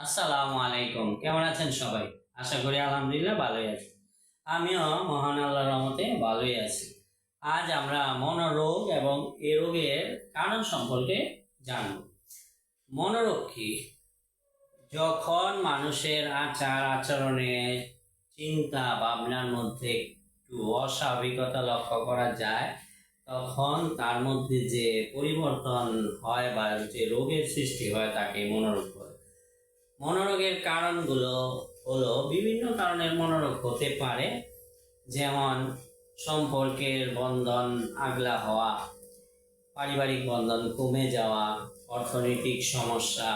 আসসালামু আলাইকুম। কেমন আছেন সবাই? আশা করি আলহামদুলিল্লাহ ভালোই আছি। আমিও মহান আল্লাহর রহমতে ভালোই আছি। আজ আমরা মনোরোগ এবং এ রোগের কারণ সম্পর্কে জানব। মনোরোগ কি যখন মানুষের আচার আচরণে চিন্তা ভাবনার মধ্যে একটু অস্বাভাবিকতা লক্ষ্য করা যায়, তখন তার মধ্যে যে পরিবর্তন হয় বা যে রোগের সৃষ্টি হয় তাকে মনোরোগ বলে। মনোরোগের কারণগুলো হলো বিভিন্ন কারণের মনোরোগ হতে পারে, যেমন সম্পর্কের বন্ধন আগলা হওয়া, পারিবারিক বন্ধন কমে যাওয়া, অর্থনৈতিক সমস্যা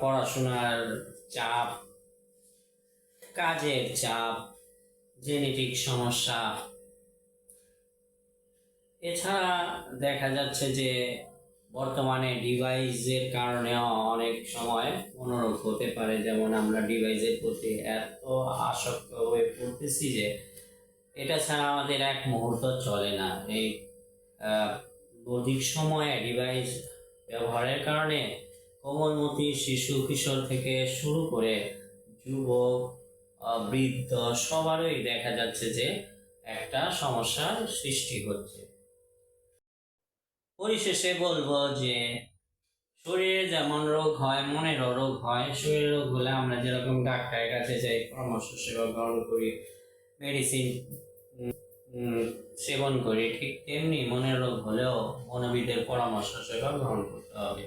পড়াশোনার চাপ, কাজের চাপ, জেনেটিক সমস্যা। এছাড়া দেখা যাচ্ছে যে বর্তমানে ডিভাইসের কারণেও অনেক সময় মনোরোগ হতে পারে। যেমন আমরা ডিভাইসের প্রতি এত আসক্ত হয়ে পড়তেছি যে এটা ছাড়া আমাদের এক মুহূর্ত চলে না। এই অধিক সময়ে ডিভাইস ব্যবহারের কারণে কোমলমতি শিশু, কিশোর থেকে শুরু করে যুবক বৃদ্ধ সবারই দেখা যাচ্ছে যে একটা সমস্যার সৃষ্টি হচ্ছে। পরিশেষে বলব যে, শরীরে যেমন রোগ হয়, মনেরও রোগ হয়, শরীরের রোগ হলে আমরা যেরকম ডাক্তারের কাছে যাই, পরামর্শ, সেবা গ্রহণ করি মেডিসিন সেবন করি, ঠিক তেমনি মনের রোগ হলেও মনোবিদের পরামর্শ, সেবা গ্রহণ করতে হবে।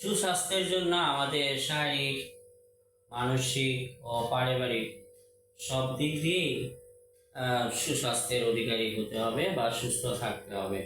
সুস্বাস্থ্যের জন্য আমাদের শারীরিক, মানসিক ও পারিবারিক সব দিক দিয়েই সুস্বাস্থ্যের অধিকারী হতে হবে বা সুস্থ থাকতে হবে।